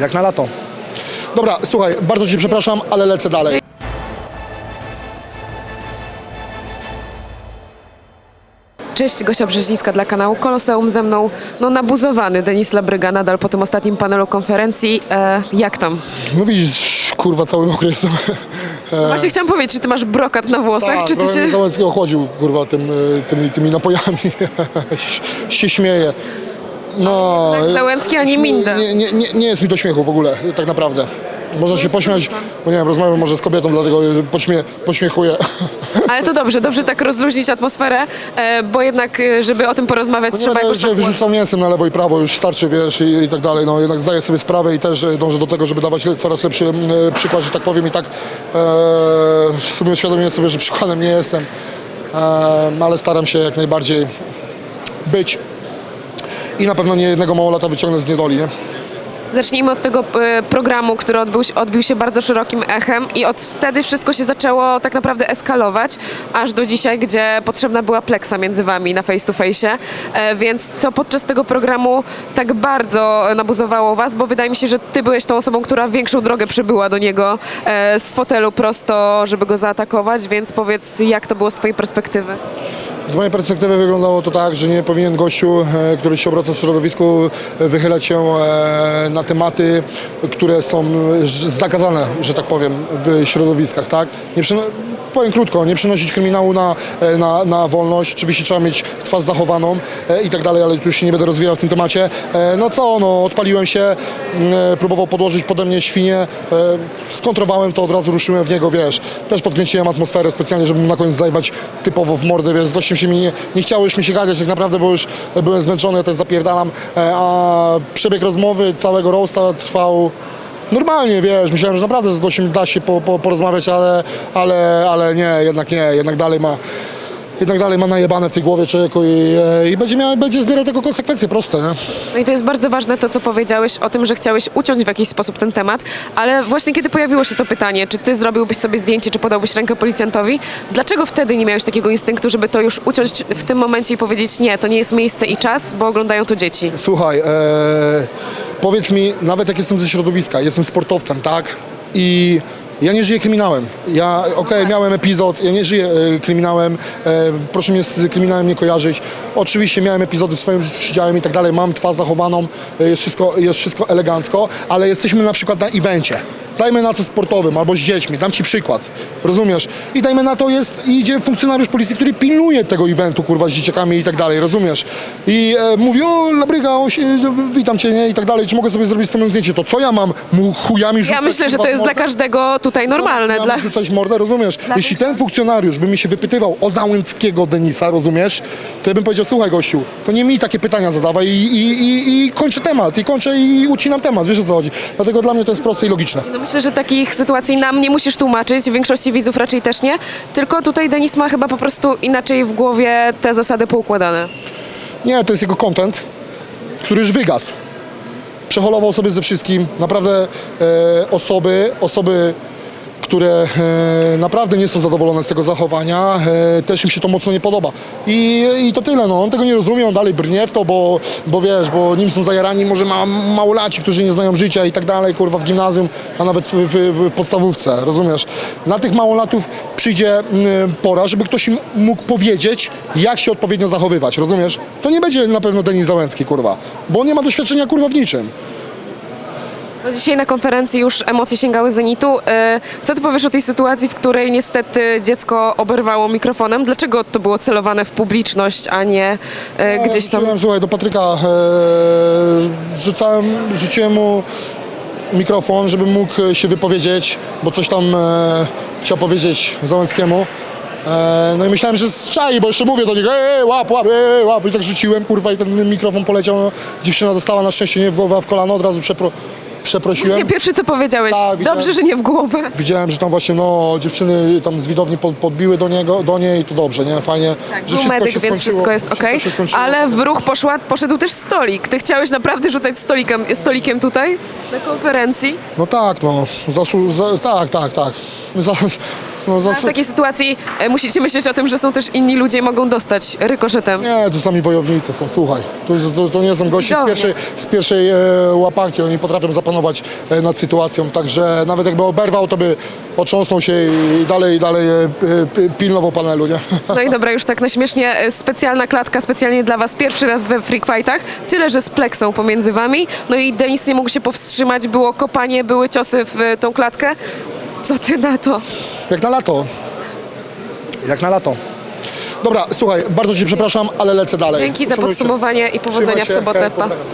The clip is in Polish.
Jak na lato. Dobra, słuchaj, bardzo Cię przepraszam, ale lecę dalej. Cześć, Gosia Brzezińska dla kanału Koloseum. Ze mną no, nabuzowany Denis Labryga nadal po tym ostatnim panelu konferencji. E, jak tam? No widzisz, kurwa, cały okres. Właśnie chciałam powiedzieć, czy ty masz brokat na włosach, czy ty się... Załęcki ochłodził, kurwa, tym, y, tymi, tymi napojami. się śmieje. No, Tak, Załęcki, a nie Minda. Nie, nie, nie, nie jest mi do śmiechu w ogóle, tak naprawdę. Można się pośmiać, bo nie wiem, rozmawiam może z kobietą, dlatego pośmie, pośmiechuję. Ale to dobrze, dobrze tak rozluźnić atmosferę, e, bo jednak, e, żeby o tym porozmawiać, trzeba No Nie, jakoś że tak... wyrzucał mięsem na lewo i prawo, już starczy, wiesz, i, i tak dalej. No jednak zdaję sobie sprawę i też e, dążę do tego, żeby dawać le- coraz lepszy e, przykład, że tak powiem. I tak e, w sumie uświadomiłem sobie, że przykładem nie jestem, e, ale staram się jak najbardziej być. I na pewno nie jednego małolata wyciągnę z niedoli, nie? Zacznijmy od tego e, programu, który odbył, się- odbił się bardzo szerokim echem i od wtedy wszystko się zaczęło tak naprawdę eskalować, aż do dzisiaj, gdzie potrzebna była pleksa między wami na face to face. E, Więc co podczas tego programu tak bardzo nabuzowało was, bo wydaje mi się, że ty byłeś tą osobą, która większą drogę przybyła do niego e, z fotelu prosto, żeby go zaatakować, więc powiedz, jak to było z twojej perspektywy? Z mojej perspektywy wyglądało to tak, że nie powinien gościu, e, który się obraca w środowisku, e, wychylać się e, na tematy, które są zakazane, że tak powiem, w środowiskach, tak? Nie powiem krótko, nie przynosić kryminału na, e, na, na wolność. Oczywiście trzeba mieć twarz zachowaną e, i tak dalej, ale tu już się nie będę rozwijał w tym temacie. E, No co, no odpaliłem się, m, e, próbował podłożyć pode mnie świnie, skontrowałem to, od razu ruszyłem w niego, wiesz. Też podkręciłem atmosferę specjalnie, żeby na koniec zajebać typowo w mordę, wiesz. Z gościem się mi nie, nie chciało już mi się gadać tak naprawdę, bo już byłem zmęczony, ja też zapierdalam. A przebieg rozmowy całego roasta trwał Normalnie, wiesz, myślałem, że naprawdę z gościem da się po, po, porozmawiać, ale, ale, ale nie, jednak nie, jednak dalej ma, jednak dalej ma najebane w tej głowie człowieku i, e, i będzie, miał, będzie zbierał tego konsekwencje proste, nie? No i to jest bardzo ważne to, co powiedziałeś o tym, że chciałeś uciąć w jakiś sposób ten temat, ale właśnie kiedy pojawiło się to pytanie, czy ty zrobiłbyś sobie zdjęcie, czy podałbyś rękę policjantowi, dlaczego wtedy nie miałeś takiego instynktu, żeby to już uciąć w tym momencie i powiedzieć nie, to nie jest miejsce i czas, bo oglądają to dzieci? Słuchaj, e, powiedz mi, nawet jak jestem ze środowiska, jestem sportowcem, tak? I ja nie żyję kryminałem. Ja, okej, miałem epizod, ja nie żyję e, kryminałem, e, proszę mnie z kryminałem nie kojarzyć. Oczywiście miałem epizody w swoim życiu, siedziałem i tak dalej, mam twarz zachowaną, e, jest wszystko, jest wszystko elegancko, ale jesteśmy na przykład na evencie. Dajmy na co sportowym albo z dziećmi, dam ci przykład, rozumiesz? I dajmy na to jest, idzie funkcjonariusz policji, który pilnuje tego eventu, kurwa, z dzieciakami i tak dalej, rozumiesz? I e, mówi, o Labryga, o, witam cię, nie, i tak dalej, czy mogę sobie zrobić z tobą zdjęcie? To co ja mam mu chujami rzucać? Ja myślę, że kurwa, to w jest dla mordę? każdego tutaj normalne. Miałem Dla... rzucać mordę, rozumiesz? Jeśli ten funkcjonariusz by mi się wypytywał o Załęckiego Denisa, rozumiesz? To ja bym powiedział, słuchaj gościu, to nie mi takie pytania zadawaj i, i, i, i kończę temat, i kończę i ucinam temat, wiesz o co chodzi? Dlatego dla mnie to jest proste i logiczne. No myślę, że takich sytuacji nam nie musisz tłumaczyć, większości widzów raczej też nie, tylko tutaj Denis ma chyba po prostu inaczej w głowie te zasady poukładane. Nie, to jest jego content, który już wygasł. Przeholował sobie ze wszystkim. Naprawdę e, osoby, osoby, które e, naprawdę nie są zadowolone z tego zachowania, e, też im się to mocno nie podoba. I, I to tyle, no. On tego nie rozumie, on dalej brnie w to, bo, bo wiesz, bo nim są zajarani może ma, małolaci, którzy nie znają życia i tak dalej, kurwa, w gimnazjum, a nawet w, w, w podstawówce, rozumiesz? Na tych małolatów przyjdzie pora, żeby ktoś im mógł powiedzieć, jak się odpowiednio zachowywać, rozumiesz? To nie będzie na pewno Denis Załęcki, kurwa, bo on nie ma doświadczenia, kurwa, w niczym. No dzisiaj na konferencji już emocje sięgały zenitu. E, Co ty powiesz o tej sytuacji, w której niestety dziecko oberwało mikrofonem? Dlaczego to było celowane w publiczność, a nie e, gdzieś tam? Rzuciłem, słuchaj, do Patryka e, rzucałem, rzuciłem mu mikrofon, żeby mógł się wypowiedzieć, bo coś tam e, chciał powiedzieć Załęckiemu. E, no i myślałem, że z czai, bo jeszcze mówię do niego, ej, łap, łap, ej, łap. I tak rzuciłem, kurwa, i ten mikrofon poleciał. No, dziewczyna dostała na szczęście nie w głowę, a w kolano, od razu przepro, przeprosiłem. Właśnie pierwsze co powiedziałeś, widziałem. dobrze, że nie w głowę. Widziałem, że tam właśnie no, dziewczyny tam z widowni pod, podbiły do niego, do niej i to dobrze, nie? Fajnie, Tak, że był medyk, się więc skończyło, wszystko jest wszystko ok. się skończyło. Ale w ruch poszła, poszedł też stolik. Ty chciałeś naprawdę rzucać stolikiem, stolikiem tutaj na konferencji? No tak, no, zasłu- za, tak, tak, tak. Za, No, A w takiej sytuacji e, musicie myśleć o tym, że są też inni ludzie i mogą dostać rykoszetem. Nie, to sami wojownicy są, słuchaj. To, to, to nie są gości z pierwszej, z pierwszej e, łapanki, oni potrafią zapanować e, nad sytuacją, także nawet jakby oberwał, to by potrząsnął się i dalej, dalej e, p- pilnował panelu, nie? No i dobra, już tak na śmiesznie, e, specjalna klatka specjalnie dla was, pierwszy raz we Freak Fightach, tyle, że z pleksą pomiędzy wami, no i Denis nie mógł się powstrzymać, było kopanie, były ciosy w e, tą klatkę. Co ty na to? Jak na lato. Jak na lato. Dobra, słuchaj, bardzo Ci przepraszam, ale lecę dalej. Dzięki za Uszanujcie. podsumowanie i powodzenia Trzymaj w się, sobotę. hej, Pa. pozdrawiam.